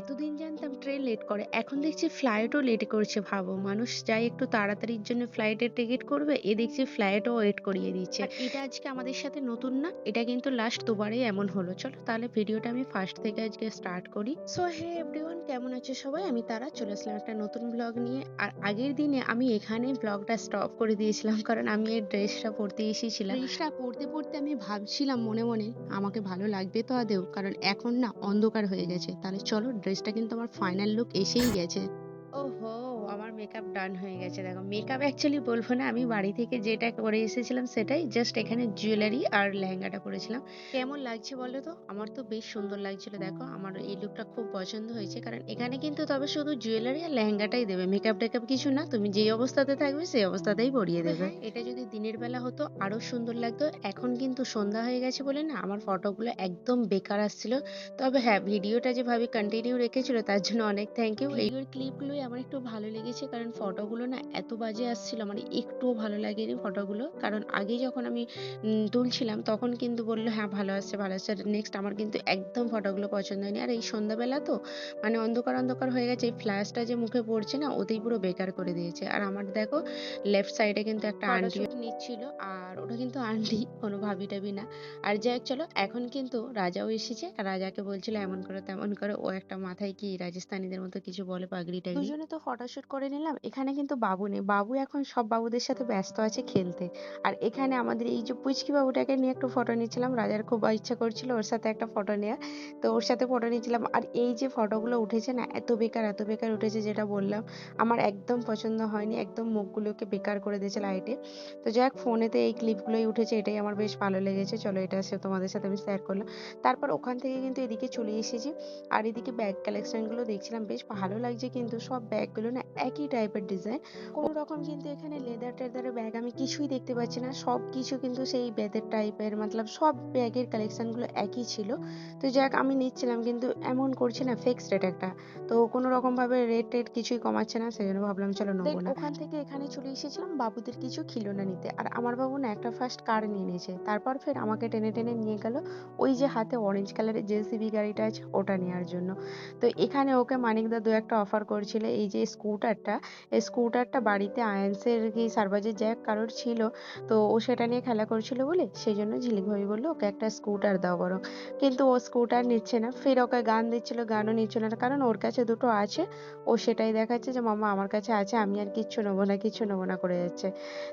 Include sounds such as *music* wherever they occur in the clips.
এতদিন জানতাম train late করে। এখন দেখছি ফ্লাইটও লেট করছে ভাবো। মানুষ যাই একটু তাড়াতাড়ির জন্য ফ্লাইটের টিকিট করবে, এ দেখছি ফ্লাইটও ওয়েট করিয়ে দিচ্ছে। এটা আজকে আমাদের সাথে নতুন না। এটা কিন্তু লাস্ট দুবারেই এমন হলো। চলো তাহলে ভিডিওটা আমি ফার্স্ট থেকে আজকে স্টার্ট করি। সো হে এভরিওয়ান কেমন আছো সবাই? আমি তারা চলে আসলাম একটা নতুন ব্লগ নিয়ে। আর আগের দিনে আমি এখানেই ব্লগটা স্টপ করে দিয়েছিলাম কারণ আমি এই ড্রেসটা পরতে এসেছিলাম। ড্রেসটা পরতে, পরতে আমি ভাবছিলাম মনে, মনে আমাকে ভালো লাগবে তো আদৌ? কারণ এখন না অন্ধকার হয়ে গেছে। তাহলে চলো ড্রেসটা কিন্তু আমার ফাইনাল লুক এসেই গেছে। ওহো! আমার মেকআপ ডান হয়ে গেছে দেখো। মেকআপ অ্যাকচুয়ালি বলব না আমি বাড়ি থেকে যেটা করে এসেছিলাম সেটাই। জাস্ট এখানে জুয়েলারি আর লেহেঙ্গাটা পরেছিলাম। কেমন লাগছে বলো তো? আমার তো বেশ সুন্দর লাগছিল দেখো। আমার এই লুকটা খুব পছন্দ হয়েছে। কারণ এখানে কিন্তু তবে শুধু জুয়েলারি আর লেহেঙ্গাটাই দেবে। মেকআপ-টেকআপ কিছু না। তুমি যেই অবস্থাতে থাকবে সেই অবস্থাতেই পরিয়ে দেবে। হ্যাঁ, এটা যদি দিনের বেলা হতো আরও সুন্দর লাগতো। এখন কিন্তু সন্ধ্যা হয়ে গেছে বলে না আমার ফটোগুলো একদম বেকার আসছিল। তবে হ্যাঁ, ভিডিওটা যেভাবে কন্টিনিউ রেখেছিল তার জন্য অনেক থ্যাংক ইউ। ভিডিওর ক্লিপগুলোই আমার একটু ভালো লেগেছে কারণ ফটোগুলো না এত বাজে আসছিল আমার একটুও ভালো লাগেনি ফটোগুলো। কারণ আগে যখন আমি তুলছিলাম তখন কিন্তু বলল হ্যাঁ ভালো আসছে, ভালো আসছে। নেক্সট আমার কিন্তু একদম ফটোগুলো পছন্দ হয়নি। আর এই সন্ধ্যাবেলা তো মানে অন্ধকার, অন্ধকার হয়ে গেছে। এই ফ্ল্যাশটা যে মুখে পড়ছে না ওতেই পুরো বেকার করে দিয়েছে। আর আমার দেখো লেফট সাইডে কিন্তু একটা আন্টি নিচ্ছিল। আর ওটা কিন্তু *laughs* আন্টি কোনো ভাবি-টাবি না। আর যাই হোক চলো এখন কিন্তু রাজাও এসেছে। আর রাজাকে বলছিল এমন করো তেমন করো। ও একটা মাথায় কি রাজস্থানীদের মতো কিছু বলে পাগড়ি-টাগড়ি। দুজনে তো ফটোশুট করে নিলাম। এখানে কিন্তু বাবু নেই। বাবু এখন সব বাবুদের সাথে ব্যস্ত আছে খেলতে। আর এখানে আমাদের এই যে পুচকি বাবুটাকে নিয়ে একটু ফটো নিচ্ছিলাম। রাজার খুব ইচ্ছা করছিল ওর সাথে একটা ফটো নেওয়ার। তো ওর সাথে ফটো নিচ্ছিলাম। আর এই যে ফটোগুলো উঠেছে না এত বেকার, এত বেকার উঠেছে যেটা বললাম। আমার একদম পছন্দ হয়নি। একদম মুখগুলোকে বেকার করে দিয়েছে লাইটে। তো যাই হোক ফোনেতে এই ক্লিপগুলোই উঠেছে এটাই আমার বেশ ভালো লেগেছে। চলো এটা সে তোমাদের সাথে আমি শেয়ার করলাম। তারপর ওখান থেকে কিন্তু এদিকে চলে এসেছি। আর এদিকে ব্যাগ কালেকশনগুলো দেখছিলাম বেশ ভালো লাগছে কিন্তু সব ব্যাগগুলো না একই টাইপের ডিজাইন। কোনো রকম কিন্তু এখানে লেদার টেদারের ব্যাগ আমি কিছুই দেখতে পাচ্ছি না। সবকিছু কিন্তু সেই বেতের টাইপের মতলব সব ব্যাগের কালেকশনগুলো একই ছিল। তো যাই হোক আমি নিচ্ছিলাম কিন্তু এমন করছে না ফিক্সড রেট একটা। তো কোনো রকম ভাবে রেট টেট কিছুই কমাচ্ছে না। সেজন্য ভাবলাম চলো নেব না। ওখান থেকে এখানে চলে এসেছিলাম বাবুদের কিছু খিলৌনা নিতে। আর আমার বাবু না একটা ফার্স্ট কার নিয়ে নিয়েছে। তারপর ফের আমাকে টেনে, টেনে নিয়ে গেল ওই যে হাতে অরেঞ্জ কালারের জেসিবি গাড়িটা আছে ওটা নেওয়ার জন্য। তো এখানে ওকে মানিকদা দু একটা অফার করছিল এই যে স্কুটারটা, এই স্কুটারটা বাড়িতে আয়ান্সের কি সারবাজের যাই হোক কারোর ছিল। তো ও সেটা নিয়ে খেলা করছিল বলে সেজন্য ঝিলিক ভাবি বলল ওকে একটা স্কুটার দাও বরং। কিন্তু ও স্কুটার নিচ্ছে না। ফের ওকে গান দিচ্ছিল, গানও নিচ্ছিল না। কারণ ওর কাছে দুটো আছে। ও সেটাই দেখাচ্ছে যে মাম্মা আমার কাছে আছে আমি আর কিচ্ছু নেব না, কিচ্ছু নেব না করে যাচ্ছে।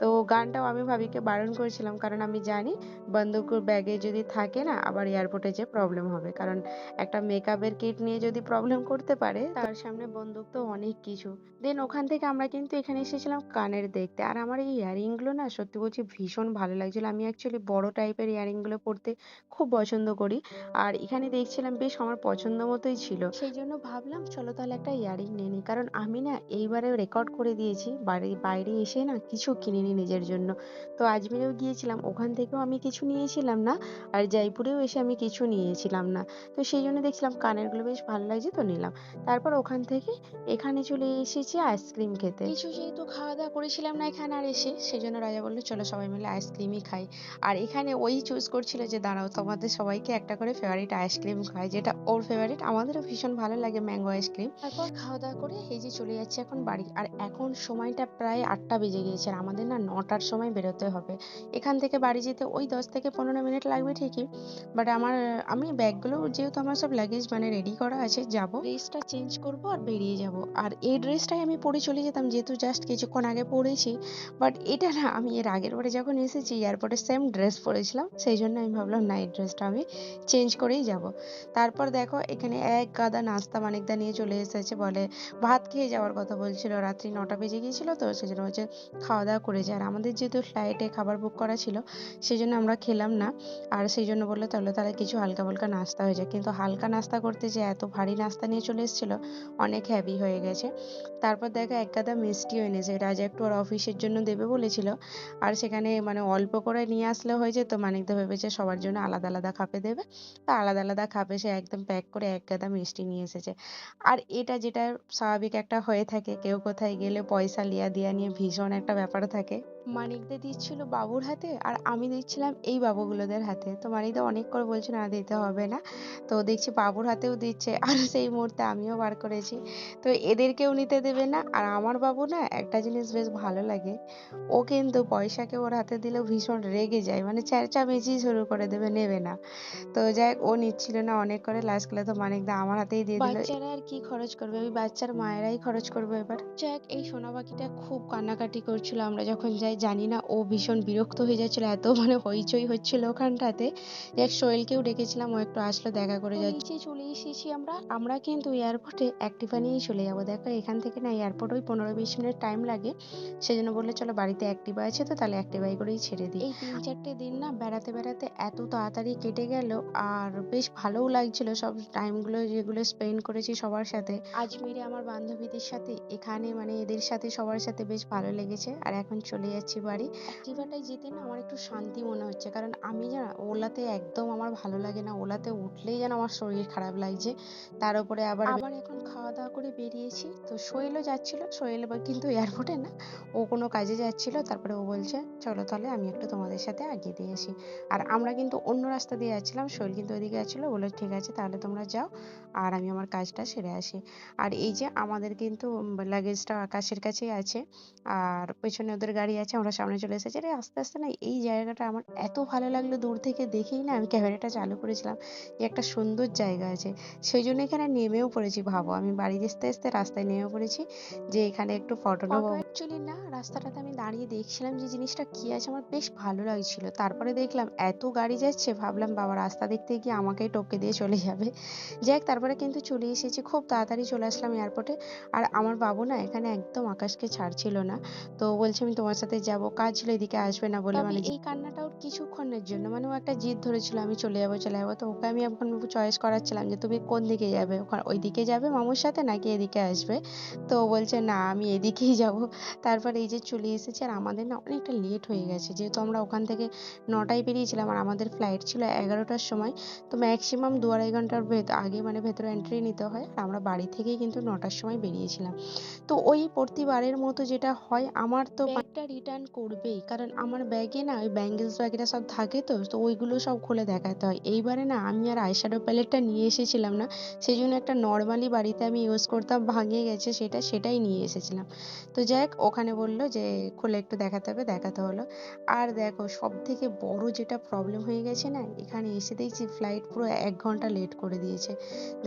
তো গানটাও আমি ভাবিকে বারণ করেছিলাম কারণ আমি জানি বন্দুক ব্যাগে যদি থাকে না আবার এয়ারপোর্টে যেয়ে প্রবলেম হবে। কারণ একটা মেকআপের কিট নিয়ে যদি প্রবলেম করতে পারে তার সামনে বন্দুক তো অনেক কিছু। দেন ওখান থেকে আমরা কিন্তু এখানে এসেছিলাম কানের দেখতে। আর আমার এই ইয়াররিংগুলো না সত্যি বলছি ভীষণ ভালো লাগছিল। আমি অ্যাকচুয়ালি বড় টাইপের ইয়াররিংগুলো পড়তে খুব পছন্দ করি। আর এখানে দেখছিলাম বেশ আমার পছন্দ মতোই ছিল। সেই জন্য ভাবলাম চলো তাহলে একটা ইয়াররিং নিয়ে নিই। কারণ আমি না এইবারে রেকর্ড করে দিয়েছি বাড়ির বাইরে এসে না কিছু কিনিনি নিজের জন্য। তো আজমিরেও গিয়েছিলাম ওখান থেকেও আমি কিছু নিয়েছিলাম না। আর জয়পুরেও এসে আমি কিছু নিয়েছিলাম না। তো সেই জন্য দেখছিলাম কানেরগুলো বেশ ভালো লাগছে, তো নিলাম। তারপর ওখান থেকে এখানে চলে এসেছি আইসক্রিম খেতে। কিছু যেহেতু খাওয়া দাওয়া করেছিলাম না এখানে আর এসে, সেজন্য রাজা বলল, চলো সবাই মিলে আইসক্রিমই খাই। আর এখানে ওই চুজ করছিল যে, দাঁড়াও, তোমাদের সবাইকে একটা করে ফেভারিট আইসক্রিম খাওয়াই যেটা ওর ফেভারিট আমাদেরও ভীষণ ভালো লাগে ম্যাঙ্গো আইসক্রিম। তারপর খাওয়া দাওয়া করে এই যে চলে যাচ্ছি এখন বাড়ি। আর এখন সময়টা প্রায় আটটা বেজে গিয়েছে আর আমাদের না নটার সময় বেরোতে হবে। এখান থেকে বাড়ি যেতে ওই ১০ থেকে ১৫ মিনিট লাগবে ঠিকই। বাট আমার, আমি ব্যাগগুলো যেহেতু আমার সব লাগেজ মানে রেডি করা আছে, যাব। ড্রেসটা চেঞ্জ করব আর বেরিয়ে যাব। আর এই ড্রেসটাই আমি পরে চলে যেতাম, যেহেতু জাস্ট কিছুক্ষণ আগে পরেছি। বাট এটা না, আমি এর আগের বারে যখন এসেছি এয়ারপোর্টে সেম ড্রেস পরেছিলাম। সেই জন্য আমি ভাবলাম, না, এই ড্রেসটা আমি চেঞ্জ করেই যাব। তারপর দেখো, এখানে এক গাদা নাস্তা মানিকদা নিয়ে চলে এসেছে, বলে ভাত খেয়ে যাওয়ার কথা বলছিল। রাত্রি নটা বেজে গিয়েছিল তো, সেজন্য বলছে খাওয়া দাওয়া করে যা। আর আমাদের যেহেতু ফ্লাইটে খাবার বুক করা ছিল সেই জন্য আমরা খেলাম না। আর সেই জন্য বলল, তাহলে তাহলে কিছু হালকা ফুলকা নাস্তা হয়ে যাক। কিন্তু হালকা নাস্তা করতে যেয়ে এত ভারী নাস্তা নিয়ে চলে এসেছিল, অনেক হেভি হয়ে গেছে। তারপর দেখো এক গাদা মিষ্টিও এনেছে। রাজা একটু ওর অফিসের জন্য দেবে বলেছিল। আর সেখানে মানে অল্প করে নিয়ে আসলে হয়ে যেত মানিকদা ভেবেছে সবার জন্য আলাদা, আলাদা খাপে দেবে। তো আলাদা, আলাদা খাপে সে একদম প্যাক করে এক গাদা মিষ্টি নিয়ে এসেছে। আর এটা যেটা স্বাভাবিক একটা হয়ে থাকে কেউ কোথায় গেলে পয়সা লিয়া দিয়া নিয়ে ভীষণ একটা ব্যাপার থাকে। মানিকদা দিচ্ছিল বাবুর হাতে আর আমি দিচ্ছিলাম এই বাবুগুলোদের হাতে। তো মানিকদা অনেক করে বলছে, না, দিতে হবে না। তো দেখছি বাবুর হাতেও দিচ্ছে আর সেই মুহূর্তে আমিও বার করেছি। তো এদেরকেও নিতে দেবে না আর আমার বাবু না একটা জিনিস বেশ ভালো লাগে। ও কিন্তু পয়সাকে ওর হাতে দিলেও ভীষণ রেগে যায় মানে চেঁচামেচি শুরু করে দেবে, নেবে না। তো যাই ও নিচ্ছিল না অনেক করে লাস্টকালে তো মানিকদা আমার হাতেই দিয়ে দিল। বাচ্চারা আর কি খরচ করবে? ওই বাচ্চার মায়েরাই খরচ করবে এবার। যাই হোক, এই সোনা পাখিটা খুব কান্নাকাটি করছিল আমরা যখন যাই জানি না। ও ভীষণ বিরক্ত হয়ে যাচ্ছিল এত মানে হইচই হচ্ছিল ওখানটাতে এক সোহেলকেও ডেকেছিলাম ও একটু আসলো দেখা করে যাচ্ছে। চলে এসেছি আমরা। আমরা কিন্তু এয়ারপোর্টে অ্যাক্টিভা নিয়েই চলে যাব। দেখো এখান থেকে না এয়ারপোর্ট ওই পনেরো বিশ মিনিট টাইম লাগে। সেজন্য বললে চলো বাড়িতে অ্যাক্টিভা আছে তো তাহলে অ্যাক্টিভাই করেই ছেড়ে দিই। এই তিন চারটে দিন না বেড়াতে বেড়াতে এত তাড়াতাড়ি কেটে গেল আর বেশ ভালোও লাগছিল সব টাইমগুলো যেগুলো স্পেন্ড করেছি সবার সাথে। আজমিরে আমার বান্ধবীদের সাথে এখানে মানে এদের সাথে সবার সাথে বেশ ভালো লেগেছে। আর এখন চলে যাচ্ছি বাড়ি। অ্যাক্টিভাটায় যেতে না আমার একটু শান্তি মনে হচ্ছে। কারণ আমি জানো ওলাতে একদম আমার ভালো লাগে না। ওলাতে উঠলেই যেন আমার শরীর খারাপ লাগছে। তার উপরে আবার আবার এখন খাওয়া দাওয়া করে বেরিয়েছি। তো সোহেলও যাচ্ছিল সোহেল এবার কিন্তু এয়ারপোর্টে না। ও কোনো কাজে যাচ্ছিল তারপরে ও বলছে চলো তাহলে আমি একটু তোমাদের সাথে আগিয়ে দিয়ে আসি। আর আমরা কিন্তু অন্য রাস্তা দিয়ে যাচ্ছিলাম সোহেল কিন্তু ওইদিকে যাচ্ছিল। বলে ঠিক আছে তাহলে তোমরা যাও আর আমি আমার কাজটা সেরে আসি। আর এই যে আমাদের কিন্তু লাগেজটা আকাশের কাছেই আছে। আর পেছনে ওদের গাড়ি আছে। আমরা সামনে চলে এসেছি। আরে আস্তে আস্তে না এই জায়গাটা আমার এত ভালো লাগল দূর থেকে দেখেই না আমি ক্যামেরাটা চালু করেছিলাম যে একটা সুন্দর জায়গা আছে। সেই জন্য এখানে নেমেও পড়েছি ভাবো। আমি বাড়ি আসতে আসতে রাস্তায় নেমে পড়েছি যে এখানে একটু ফটো নেব। অ্যাকচুয়ালি না রাস্তাটাতে আমি দাঁড়িয়ে দেখছিলাম যে জিনিসটা কি আছে আমার বেশ ভালো লাগছিল। তারপরে দেখলাম এত গাড়ি যাচ্ছে ভাবলাম বাবা রাস্তা দেখতে গিয়ে আমাকেই টপকে দিয়ে চলে যাবে। যাক তারপরে কিন্তু চলে এসেছি খুব তাড়াতাড়ি চলে আসলাম এয়ারপোর্টে আর আমার বাবু না এখানে একদম আকাশকে ছাড়ছিল না। তো বলছে আমি তোমার সাথে যাব কাজ ছিল এদিকে আসবে না বলে মানে এই কান্নাটা ওর কিছুক্ষণের জন্য মানে ও একটা জিদ ধরেছিল আমি চলে যাব চলে যাব তো ওকে আমি এখন চয়েস করাচ্ছিলাম যে তুমি কোন দিকে যাবে? ওই দিকে যাবে মামুর সাথে নাকি এদিকে আসবে? তো ও বলছে না আমি এদিকেই যাব। তারপর এই যে চলে এসেছি আর আমাদের না অনেকটা লেট হয়ে গেছে যেহেতু আমরা ওখান থেকে নটায় বেরিয়েছিলাম আর আমাদের ফ্লাইট ছিল এগারোটার সময় তো ম্যাক্সিমাম দু আড়াই ঘণ্টার আগে মানে ভেতরে এন্ট্রি নিতে হয় আর আমরা বাড়ি থেকেই কিন্তু নটার সময় বেরিয়েছিলাম। তো ওই প্রতিবারের মতো যেটা হয় আমার তো ব্যাগটা রিটার্ন করবেই। কারণ আমার ব্যাগে না ওই ব্যাঙ্গেলস ব্যাগেরা সব থাকে তো তো ওইগুলো সব খুলে দেখাতে হয়। এইবারে না আমি আর আইশ্যাডো প্যালেটটা নিয়ে এসেছিলাম না সেই জন্য একটা নর্মালি বাড়িতে আমি ইউজ করতাম, ভাঙে গেছে সেটা, সেটাই নিয়ে এসেছিলাম। তো যাই হোক ওখানে বলল যে খুলে একটু দেখাতে হবে, দেখাতে হলো। আর দেখো সব থেকে বড় যেটা প্রবলেম হয়ে গেছে না, এখানে এসে দেখছি ফ্লাইট পুরো এক ঘণ্টা লেট করে দিয়েছে।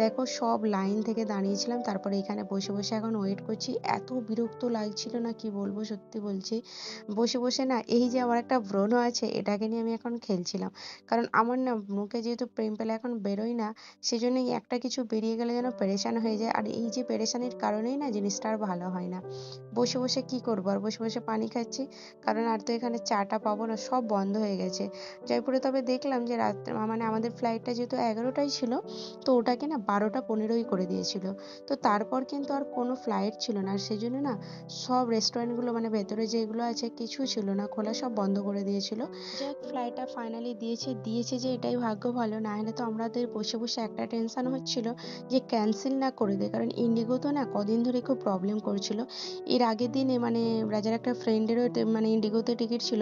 দেখো, সব লাইন থেকে দাঁড়িয়েছিলাম, তারপরে এখানে বসে বসে এখন ওয়েট করছি। এত বিরক্ত লাগছিল না, কি বলব সত্যি বলছি। বসে বসে না এই যে আমার একটা ব্রণ আছে এটাকে নিয়ে আমি এখন খেলছিলাম। কারণ আমার না মুখে যেহেতু প্রেম পেলে এখন বেরোয় না সেজন্য এই একটা কিছু বেরিয়ে গেলে যেন পেরেশান হয়ে যায়। আর এই যে পেরেশানির কারণেই না জিনিসটা আর ভালো হয় না। বসে বসে কি করব? আর বসে বসে পানি খাচ্ছি। কারণ আর তো এখানে চাটা পাবো না, সব বন্ধ হয়ে গেছে। জয়পুরে তবে দেখলাম যে রাত মানে আমাদের ফ্লাইটটা যেহেতু এগারোটায় ছিল, তো ওটাকে না বারোটা পনেরোই করে দিয়েছিল। তো তারপর কিন্তু আর কোনো ফ্লাইট ছিল না। আর সেজন্য না সব রেস্টুরেন্টগুলো মানে ভেতরে যেগুলো আছে কিছু ছিল না, খোলা সব বন্ধ করে দিয়েছিল। যাক ফ্লাইটটা ফাইনালি দিয়েছে দিয়েছে যে এটাই ভাগ্য ভালো, না হলে তো আমাদের বসে বসে একটা টেনশন হচ্ছিল যে ক্যান্সেল না করে দেয় কারণ ইন্ডিগো তো না কদিন ধরে খুব প্রবলেম করছিল। এর আগের দিনে মানে রাজার একটা ফ্রেন্ডেরও মানে ইন্ডিগোতে টিকিট ছিল,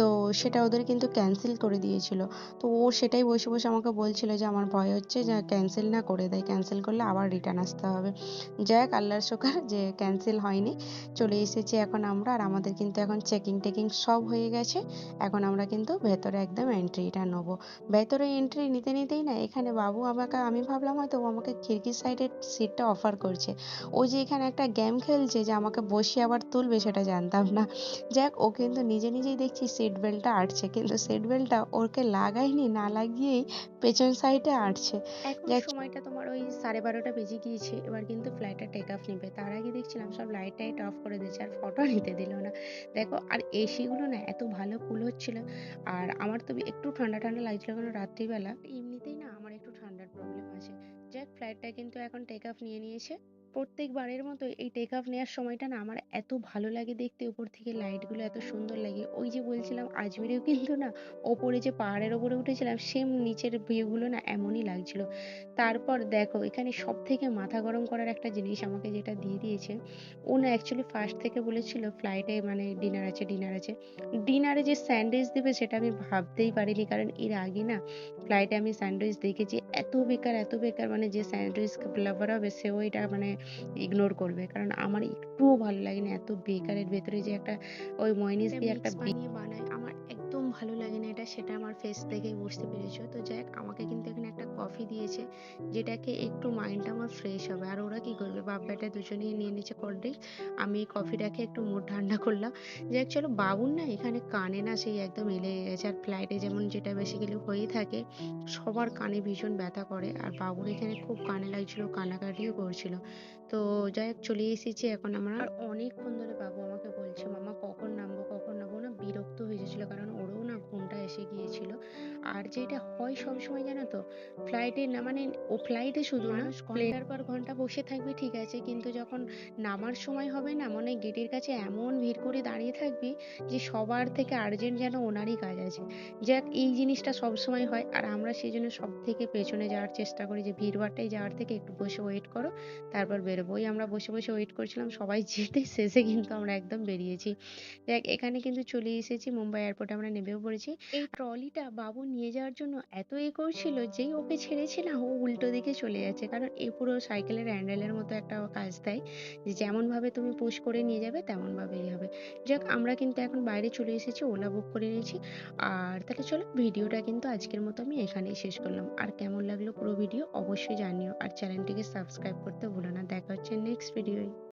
তো সেটা ওদের কিন্তু ক্যান্সেল করে দিয়েছিল। তো ও সেটাই বসে বসে আমাকে বলছিল যে আমার ভয় হচ্ছে যে ক্যান্সেল না করে দেয় ক্যান্সেল করলে আবার রিটার্ন আসতে হবে। যাই হোক আল্লাহর শোকর যে ক্যান্সেল হয়নি, চলে এসেছি এখন আমরা, আর আমাদের কিন্তু এখন চেকিং টেকিং সব হয়ে গেছে। এখন আমরা কিন্তু ভেতরে একদম এন্ট্রিটা নেব। ভেতরে এন্ট্রি নিতে নিতেই না এখানে বাবু আমাকে আমি ভাবলাম হয়তো আমাকে খিড়কির সাইডের সিটটা অফার করছে। ও যে এখানে একটা গেম খেলছে যে আমাকে বসিয়ে আবার তুলবে সেটা জানতাম না। যাক ও কিন্তু নিজে নিজেই দেখছি সিট বেল্টটা আঁটছে কিন্তু সিট বেল্টটা ওকে লাগায়নি না লাগিয়েই পেছন সাইডে আটছে। এখন সময়টা তোমার ওই সাড়ে বারোটা বেজে গিয়েছে এবার কিন্তু ফ্লাইটটা টেক অফ নেবে। তার আগে দেখছিলাম সব লাইট টাইট অফ করে দিয়েছে আর ফটো নিতে দিল না। দেখো, আর এসিগুলো না এত ভালো কুল হচ্ছিল। আর আমার তো একটু ঠান্ডা ঠান্ডা লাগছিল কারণ রাত্রিবেলা। এমনিতেই না আমার একটু ঠান্ডার প্রবলেম আছে। যাক ফ্লাইটটা কিন্তু এখন টেক অফ নিয়ে নিয়েছে। প্রত্যেকবারের মতো এই টেক অফ নেওয়ার সময়টা না আমার এত ভালো লাগে দেখতে। উপর থেকে লাইটগুলো এত সুন্দর লাগে। ওই যে বলছিলাম, আজমিরেও কিন্তু না ওপরে যে পাহাড়ের ওপরে উঠেছিলাম সেম নিচের ভিউগুলো না এমনই লাগছিল। তারপর দেখো, এখানে সব থেকে মাথা গরম করার একটা জিনিস আমাকে যেটা দিয়ে দিয়েছে, ও না অ্যাকচুয়ালি ফার্স্ট থেকে বলেছিল ফ্লাইটে মানে ডিনার আছে ডিনার আছে। ডিনারে যে স্যান্ডউইচ দেবে সেটা আমি ভাবতেই পারিনি, কারণ এর আগে না ফ্লাইটে আমি স্যান্ডউইচ দেখেছি। এত বেকার এত বেকার মানে যে স্যান্ডউইচ লাভার হবে সেও এটা মানে ইগনোর করবে। কারণ আমার একটুও ভালো লাগেনি। এত বেকারের ভেতরে যে একটা ওই ময়নিস দিয়ে একটা ভালো লাগে না এটা, সেটা আমার ফেস দেখেই বুঝতে পেরেছ। তো যাই আমাকে কিন্তু এখানে একটা কফি দিয়েছে, যেটাকে একটু মাইন্ডটা আমার ফ্রেশ হবে। আর ওরা কি করবে? বাপ বেটা দুজনেই নিয়ে নিচ্ছে কোল্ড ড্রিঙ্কস আমি কফিটাকে একটু মুড ঠান্ডা করলাম। যাই হোক, চলো বাবুর না এখানে কানে না সেই একদম এলে গেছে। আর ফ্লাইটে যেমন যেটা বেসিক্যালি হয়েই থাকে, সবার কানে ভীষণ ব্যথা করে। আর বাবুর এখানে খুব কানে লাগছিল, কান্নাকাটিও করছিল। তো যাই হোক, চলে এসেছি এখন আমরা। অনেকক্ষণ ধরে বাবু আমাকে বলছে, মামা, কখন নামবো কখন নামবো? না বিরক্ত হয়ে যাচ্ছিল, কারণ ঘুমটা এসে গিয়েছিল। আর যেটা হয় সবসময় জানো তো ফ্লাইটে না মানে ও ফ্লাইটে শুধু না ঘণ্টার পর ঘণ্টা বসে থাকবে, ঠিক আছে? কিন্তু যখন নামার সময় হবে না, মনে গেটের কাছে এমন ভিড় করে দাঁড়িয়ে থাকবি যে সবার থেকে আর্জেন্ট যেন ওনারই কাজ আছে। যাক, এই জিনিসটা সবসময় হয়। আর আমরা সেই জন্য সব থেকে পেছনে যাওয়ার চেষ্টা করি যে ভিড়ভাট্টায় যাওয়ার থেকে একটু বসে ওয়েট করো, তারপর বেরোবো ওই আমরা বসে বসে ওয়েট করছিলাম, সবাই যেতে শেষে কিন্তু আমরা একদম বেরিয়েছি। দেখ এখানে কিন্তু চলে এসেছি, মুম্বাই এয়ারপোর্টে আমরা নেমেও পড়েছি। এই ট্রলিটা বাবু নিয়ে যাওয়ার জন্য এত এ করছিল যেই ওকে ছেড়েছি না ও উল্টো দিকে চলে যাচ্ছে। কারণ এ পুরো সাইকেলের হ্যান্ডেলের মতো একটা কাজ দেয় যে যেমন ভাবে তুমি পুশ করে নিয়ে যাবে তেমন ভাবেই হবে। যাক, আমরা কিন্তু এখন বাইরে চলে এসেছি, ওলা বুক করে নিয়েছি। আর তাহলে চলো ভিডিওটা কিন্তু আজকের মতো আমি এখানেই শেষ করলাম। আর কেমন লাগল পুরো ভিডিও অবশ্যই জানিও। আর চ্যানেলটিকে সাবস্ক্রাইব করতে ভুলো না। দেখা হচ্ছে নেক্সট ভিডিওয়